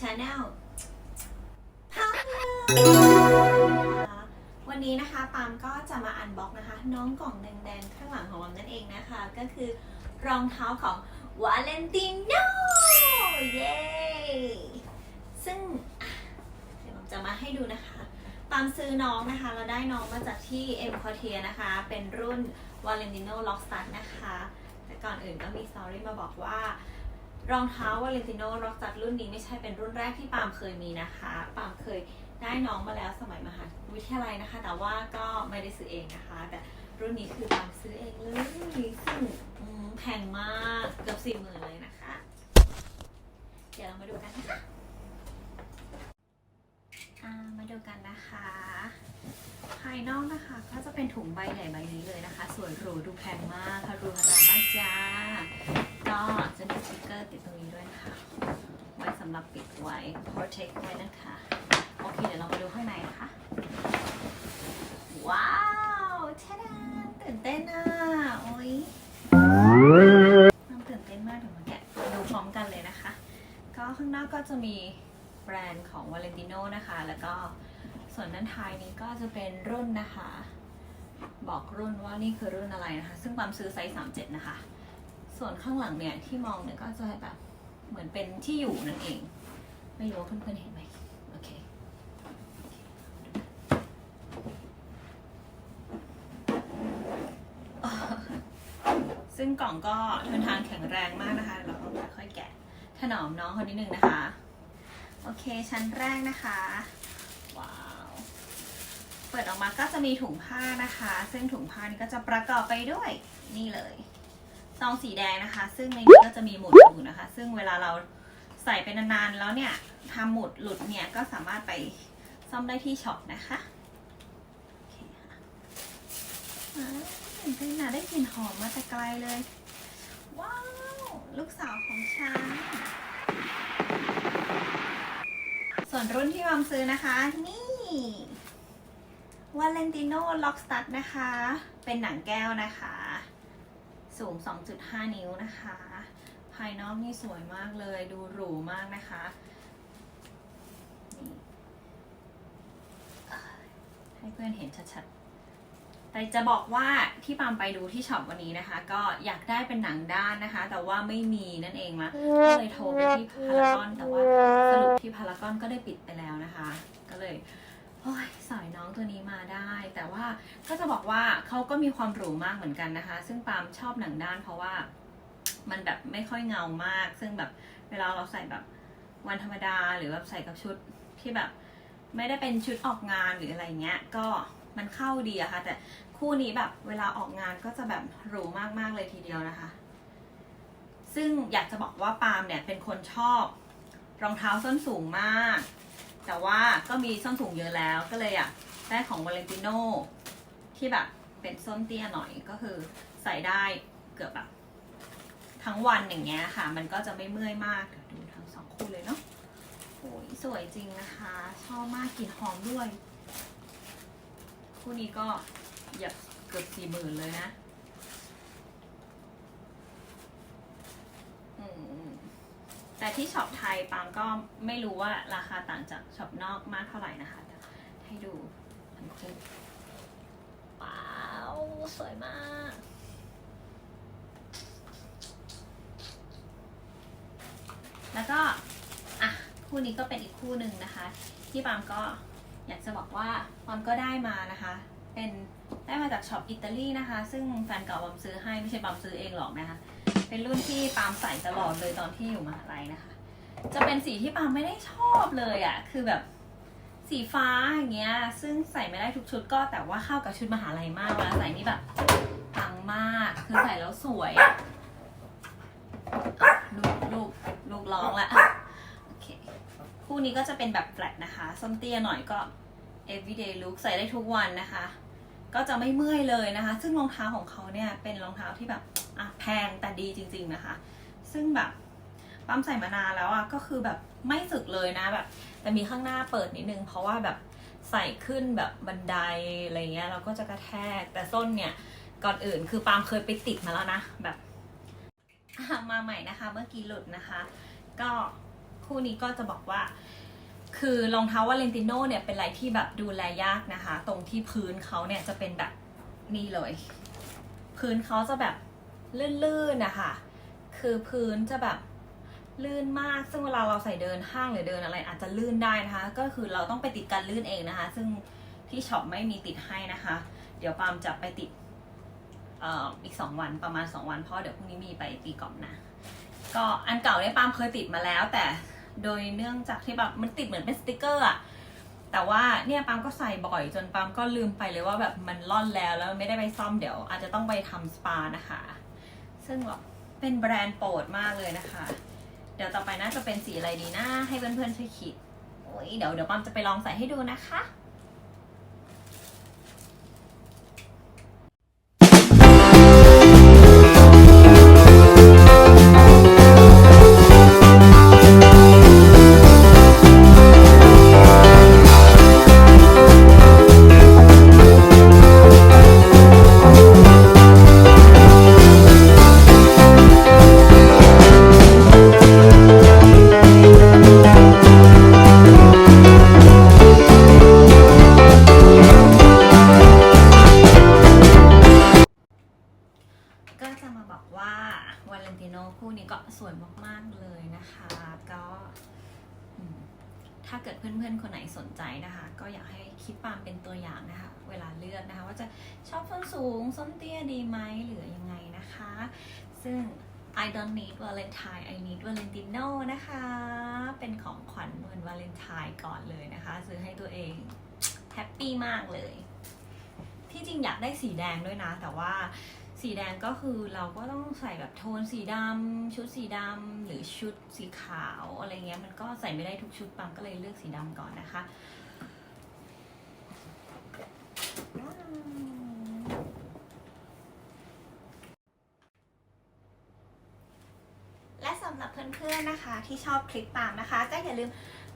ชาแนลพาวันนี้นะคะปามก็จะมาอันบ็อกนะคะ น้องกล่องแดงๆ ข้างหลังของปามนั่นเองนะคะ ก็คือรองเท้าของวาเลนติโนเย้ซึ่งเดี๋ยวผมจะมาให้ดูนะคะ ปามซื้อน้องนะคะ เราได้น้องมาจากที่เอ็มคอเทียนะคะ เป็นรุ่น Valentino Lock Stud นะคะ แต่ก่อนอื่นก็มีสตอรี่มาบอกว่า รองเท้า Valentino Lock Stud รุ่นนี้ไม่ใช่เป็นรุ่นแรกที่ปามเคยมีนะคะ ปามเคยได้น้องมาแล้วสมัยมหาวิทยาลัยนะคะ แต่ว่าก็ไม่ได้ซื้อเองนะคะ แต่รุ่นนี้คือปามซื้อเองเลยซึ่งแพงมากเกือบสี่หมื่นเลยนะคะ เดี๋ยวเรามาดูกันนะคะอ่ามาดูกันนะคะ ภายนอกนะคะก็จะเป็นถุงใบใหญ่ใบนี้เลยนะคะ สวยหรูดูแพงมากค่ะรูฮารามาจ้า ก็จะมีสติกเกอร์ติดตรงนี้ด้วยนะคะ ไว้สำหรับปิดไว้ protect ไว้นะคะ โอเค เดี๋ยวเรามาดูข้างในนะคะ ว้าวเท่ดาตื่นเต้นอะ โอ้ยน้ำตื่นเต้นมากเดี๋ยวมาแกะดูพร้อมกันเลยนะคะ ก็ข้างนอกก็จะมีแบรนด์ของ Valentino นะคะ แล้วก็ส่วนด้านท้ายนี้ก็จะเป็นรุ่นนะคะ บอกรุ่นว่านี่คือรุ่นอะไรนะคะ ซึ่งปั๊มซื้อไซส์37 นะคะ ส่วนข้างหลังเนี่ยที่มองเนี่ยก็จะแบบ เหมือนเป็นที่อยู่นั่นเอง ไม่รู้ว่าเพื่อนๆเห็นไหมโอเคซึ่งกล่องก็ทนทานแข็งแรงมากนะคะ เราต้องค่อยๆแกะถนอมน้องคนนิดนึงนะคะ โอเคชั้นแรกนะคะ ว้าว เปิดออกมาก็จะมีถุงผ้านะคะ ซึ่งถุงผ้านี้ก็จะประกอบไปด้วยนี่เลย ซองสีแดงนะคะ ซึ่งในนี้ก็จะมีหมุดอยู่นะคะ ซึ่งเวลาเราใส่ไปนานๆแล้วเนี่ยทำหมุดหลุดเนี่ยก็สามารถไปซ่อมได้ที่ช็อปนะคะโอเคค่ะห็นเป็นนะได้กลิ่นหอมมาแต่ไกลเลย ว้าว ลูกสาวของฉัน ส่วนรุ่นที่วามซื้อนะคะ นี่ Valentino Lock Stud นะคะ เป็นหนังแก้วนะคะ สูง 2.5 นิ้วนะคะ ภายนอกนี่สวยมากเลย ดูหรูมากนะคะนี่ให้เพื่อนเห็นชัดๆ แต่จะบอกว่าที่ปามไปดูที่ช็อปวันนี้นะคะ ก็อยากได้เป็นหนังด้านนะคะ แต่ว่าไม่มีนั่นเองมาก็เลยโทรไปที่พารากอนแต่ว่าสรุปที่พารากอนก็ได้ปิดไปแล้วนะคะ ก็เลย ยสอยน้องตัวนี้มาได้ แต่ว่าก็จะบอกว่าเขาก็มีความหรูมากเหมือนกันนะคะ ซึ่งปามชอบหนังด้าน เพราะว่ามันแบบไม่ค่อยเงามาก ซึ่งแบบเวลาเราใส่แบบวันธรรมดาหรือแบบใส่กับชุดที่แบบ ไม่ได้เป็นชุดออกงานหรืออะไรเงี้ย ก็มันเข้าดีอะค่ะ แต่คู่นี้แบบเวลาออกงานก็จะแบบหรูมากๆเลยทีเดียวนะคะ ซึ่งอยากจะบอกว่าปาล์มเนี่ยเป็นคนชอบรองเท้าส้นสูงมาก แต่ว่าก็มีส้นสูงเยอะแล้วก็เลยอยากได้ของ Valentino ที่แบบเป็นส้นเตี้ยหน่อยก็คือใส่ได้เกือบแบบทั้งวันอย่างเงี้ยค่ะ มันก็จะไม่เมื่อยมากดูทั้งสองคู่เลยเนาะโอ้ยสวยจริงนะคะ ชอบมากกลิ่นหอมด้วย คู่นี้ก็หยียบเกือบสี่หมื่นเลยนะ อืม แต่ที่ช็อปไทยปางก็ไม่รู้ว่าราคาต่างจากช็อปนอกมากเท่าไหร่นะคะ ให้ดูทั้งคู่ว้าว สวยมาก แล้วก็ อะ คู่นี้ก็เป็นอีกคู่หนึ่งนะคะ ที่ปามก็อยากจะบอกว่าปามก็ได้มานะคะ เป็นได้มาจากช็อปอิตาลีนะคะ ซึ่งแฟนเก่าปามซื้อให้ไม่ใช่ปามซื้อเองหรอกนะคะ เป็นรุ่นที่ปามใส่ตลอดเลยตอนที่อยู่มหาลัยนะคะ จะเป็นสีที่ปามไม่ได้ชอบเลยอะ่ะ คือแบบสีฟ้าอย่างเงี้ย ซึ่งใส่ไม่ได้ทุกชุดก็แต่ว่าเข้ากับชุดมหาลัยมากเวลาใส่นี่แบบปังมาก คือใส่แล้วสวยลูกลูกลูกร้องละโอเค คู่นี้ก็จะเป็นแบบแฟลตนะคะส้นเตี้ยหน่อยก็ everyday look ใส่ได้ทุกวันนะคะ ก็จะไม่เมื่อยเลยนะคะ ซึ่งรองเท้าของเขาเนี่ยเป็นรองเท้าที่แบบ อะแพงแต่ดีจริง ๆนะคะ ซึ่งแบบปั๊มใส่มานานแล้วอะก็คือแบบไม่สึกเลยนะแบบ แต่มีข้างหน้าเปิดนิดนึง เพราะว่าแบบใส่ขึ้นแบบบันไดอะไรเงี้ยเราก็จะกระแทกแต่ส้นเนี่ยก่อนอื่นคือปามเคยไปติดมาแล้วนะแบบมาใหม่นะคะ เมื่อกี้หลุดนะคะ ก็คู่นี้ก็จะบอกว่า คือรองเท้าวาเลนติโนเนี่ยเป็นอะไรที่แบบดูแลยากนะคะ ตรงที่พื้นเขาเนี่ยจะเป็นแบบนี่เลย พื้นเขาจะแบบ ลื่นๆนะคะคือพื้นจะแบบลื่นมาก ซึ่งเวลาเราใส่เดินห้างหรือเดินอะไร อาจจะลื่นได้นะคะ ก็คือเราต้องไปติดกันลื่นเองนะคะ ซึ่งที่ช็อปไม่มีติดให้นะคะ เดี๋ยวปามจะไปติดเอ่ออีก 2 วันประมาณ 2 วันเพราะเดี๋ยวพรุ่งนี้มีไปตีกอล์ฟนะ ก็อันเก่าเนี่ยปามเคยติดมาแล้ว แต่โดยเนื่องจากที่แบบมันติดเหมือนเป็นสติกเกอร์อะแต่ว่าเนี่ยปามก็ใส่บ่อยจนปามก็ลืมไปเลยว่าแบบมันล่อนแล้วแล้วไม่ได้ไปซ่อมเดี๋ยว อาจจะต้องไปทำสปานะคะ ซึ่งแบบเป็นแบรนด์โปรดมากเลยนะคะ เดี๋ยวต่อไปน่าจะเป็นสีอะไรดีนะ ให้เพื่อนๆช่วยคิดโอ้ยเดี๋ยวเดี๋ยวปั๊มจะไปลองใส่ให้ดูนะคะ ก็จะมาบอกว่าวาเลนติโนคู่นี้ก็สวยมากๆเลยนะคะ ก็ถ้าเกิดเพื่อนๆ คนไหนสนใจนะคะ ก็อยากให้คิดปามเป็นตัวอย่างนะคะ เวลาเลือกนะคะ ว่าจะชอบส้นสูงส้นเตี้ยดีไหมหรือยังไงนะคะ ซึ่ง I don't need Valentine I need Valentino นะคะ เป็นของขวัญวันวาเลนไทน์ก่อนเลยนะคะ ซื้อให้ตัวเองแฮปปี้มากเลย ที่จริงอยากได้สีแดงด้วยนะ แต่ว่า สีแดงก็คือเราก็ต้องใส่แบบโทนสีดำชุดสีดำหรือชุดสีขาวอะไรเงี้ยมันก็ใส่ไม่ได้ทุกชุดปังก็เลยเลือกสีดำก่อนนะคะและสำหรับเพื่อนๆนะคะที่ชอบคลิปปามนะคะ ก็อย่าลืม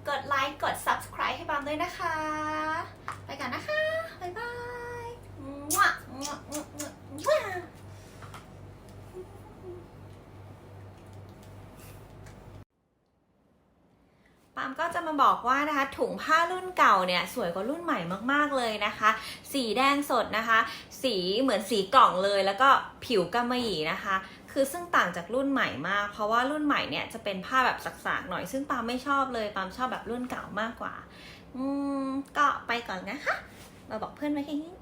กดไลค์กด subscribe ให้ปามด้วยนะคะ ไปกันนะคะ บ๊ายบายมั่วมั่วมั่วมั่วมั่วปาม ก็จะมาบอกว่านะคะถุงผ้ารุ่นเก่าเนี่ยสวยกว่ารุ่นใหม่มากๆเลยนะคะ สีแดงสดนะคะ สีเหมือนสีกล่องเลย แล้วก็ผิวกำมะหยี่นะคะคือซึ่งต่างจากรุ่นใหม่มาก เพราะว่ารุ่นใหม่เนี่ยจะเป็นผ้าแบบสักๆหน่อยซึ่งปามไม่ชอบเลยปามชอบแบบรุ่นเก่ามากกว่า อืมก็ไปก่อนนะคะ มาบอกเพื่อนไว้แค่นี้